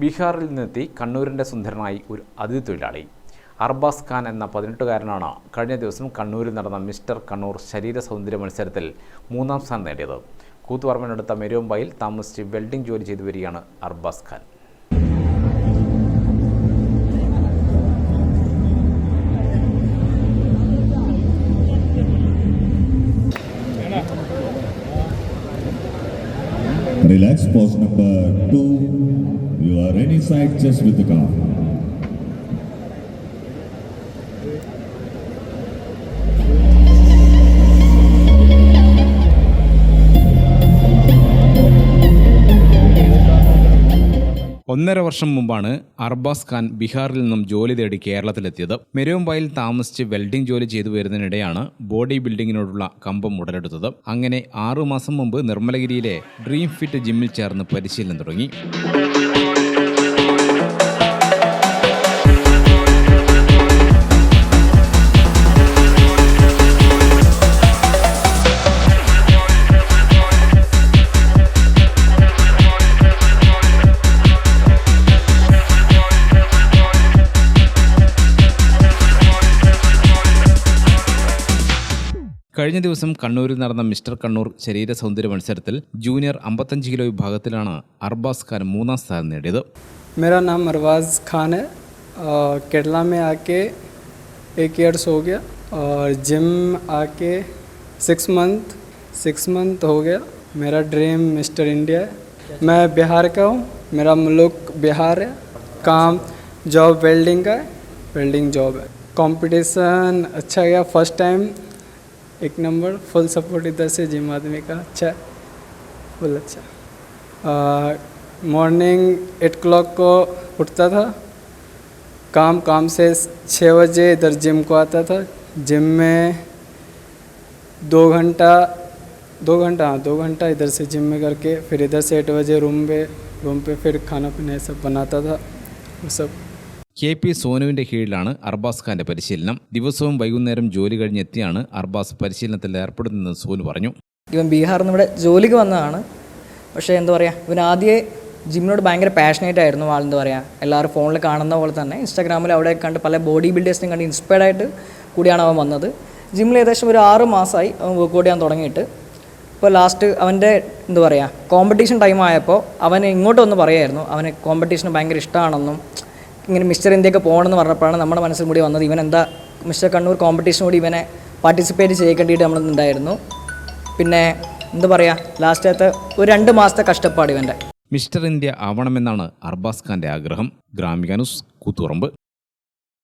ബീഹാറിൽ നിന്നെത്തി കണ്ണൂരിന്റെ സുന്ദരനായി ഒരു അതിഥി തൊഴിലാളി അർബാസ് ഖാൻ എന്ന പതിനെട്ടുകാരനാണ് കഴിഞ്ഞ ദിവസം കണ്ണൂരിൽ നടന്ന മിസ്റ്റർ കണ്ണൂർ ശരീര സൗന്ദര്യ മത്സരത്തിൽ മൂന്നാം സ്ഥാനം നേടിയത്. കൂത്തുപറമ്പിനടുത്ത മെരുവമ്പായിൽ താമസിച്ച് വെൽഡിംഗ് ജോലി ചെയ്തു വരികയാണ് Arbaaz Khan. Relax, pose number two. You are any side just with the car. ഒന്നര വർഷം മുമ്പാണ് അർബാസ് ഖാൻ ബീഹാറിൽ നിന്നും ജോലി തേടി കേരളത്തിലെത്തിയത്. മെരുവമ്പായിൽ താമസിച്ച് വെൽഡിംഗ് ജോലി ചെയ്തു വരുന്നതിനിടെയാണ് ബോഡി ബിൽഡിങ്ങിനോടുള്ള കമ്പം ഉടലെടുത്തത്. അങ്ങനെ ആറു മാസം മുമ്പ് നിർമ്മലഗിരിയിലെ ഡ്രീം ഫിറ്റ് ജിമ്മിൽ ചേർന്ന് പരിശീലനം തുടങ്ങി. കഴിഞ്ഞ ദിവസം കണ്ണൂരിൽ നടന്ന മിസ്റ്റർ കണ്ണൂർ ശരീര സൗന്ദര്യ മത്സരത്തിൽ ജൂനിയർ അമ്പത്തഞ്ച് കിലോ വിഭാഗത്തിലാണ് അർബാസ് ഖാൻ മൂന്നാം സ്ഥാനം നേടിയത് मेरा नाम अरबाज खान है और केरला में आके एक ईयर्स हो गया और जिम आके सिक्स मंथ सिक्स मंथ हो गया मेरा ड्रीम मिस्टर इंडिया है मैं बिहार का हूँ मेरा मुल्क बिहार है काम जॉब वेल्डिंग का है वेल्डिंग जॉब है कंपटीशन अच्छा गया फर्स्ट टाइम एक नंबर, फुल सपोर्ट इधर से जिम आदमी का। अच्छा फुल अच्छा। मॉर्निंग एट क्लॉक को उठता था। काम काम से छः बजे इधर जिम को आता था। जिम में दो घंटा दो घंटा हाँ दो घंटा इधर से जिम में करके, फिर इधर से एट बजे रूम पे रूम पे फिर खाना पीना सब बनाता था। वो सब കെ പി സോനുവിന്റെ കീഴിലാണ് അർബാസ് ഖാന്റെ പരിശീലനം. ദിവസവും വൈകുന്നേരം ജോലി കഴിഞ്ഞെത്തിയാണ് അർബാസ് പരിശീലനത്തിൽ ഏർപ്പെടുന്നതെന്ന് സോനു പറഞ്ഞു. ഇവൻ ബീഹാറിൽ നിന്ന് ഇവിടെ ജോലിക്ക് വന്നതാണ്. പക്ഷേ എന്താ പറയുക ഇവൻ ആദ്യമേ ജിമ്മിനോട് ഭയങ്കര പാഷനേറ്റ് ആയിരുന്നു ആൾ എന്താ പറയുക എല്ലാവരും ഫോണിൽ കാണുന്ന പോലെ തന്നെ ഇൻസ്റ്റാഗ്രാമിൽ അവിടെ കണ്ട് പല ബോഡി ബിൽഡേഴ്സിനെയും കണ്ട് ഇൻസ്പയർഡ് ആയിട്ട് കൂടിയാണ് അവൻ വന്നത്. ജിമ്മിൽ ഏകദേശം ഒരു ആറ് മാസമായി അവൻ വർക്കൗട്ട് ചെയ്യാൻ തുടങ്ങിയിട്ട്. ഇപ്പോൾ ലാസ്റ്റ് അവന്റെ എന്താ പറയുക കോമ്പറ്റീഷൻ ടൈം ആയപ്പോൾ അവൻ ഇങ്ങോട്ട് വന്ന് പറയായിരുന്നു അവന് കോമ്പറ്റീഷൻ ഭയങ്കര ഇഷ്ടമാണെന്നും ഇങ്ങനെ മിസ്റ്റർ ഇന്ത്യയൊക്കെ പോകണമെന്ന് പറഞ്ഞപ്പോഴാണ് നമ്മുടെ മനസ്സിൽ കൂടി വന്നത് ഇവൻ എന്താ മിസ്റ്റർ കണ്ണൂർ കോമ്പറ്റീഷൻ കൂടി ഇവനെ പാർട്ടിസിപ്പേറ്റ് ചെയ്യിക്കേണ്ടിയിട്ട് നമ്മളുണ്ടായിരുന്നു പിന്നെ എന്താ പറയുക ലാസ്റ്റത്തെ ഒരു രണ്ട് മാസത്തെ കഷ്ടപ്പാട് ഇവന്റെ. മിസ്റ്റർ ഇന്ത്യ ആവണമെന്നാണ് അർബാസ് ഖാന്റെ ആഗ്രഹം. ഗ്രാമികാനുസ് ന്യൂസ് കൂത്തുപറമ്പ്.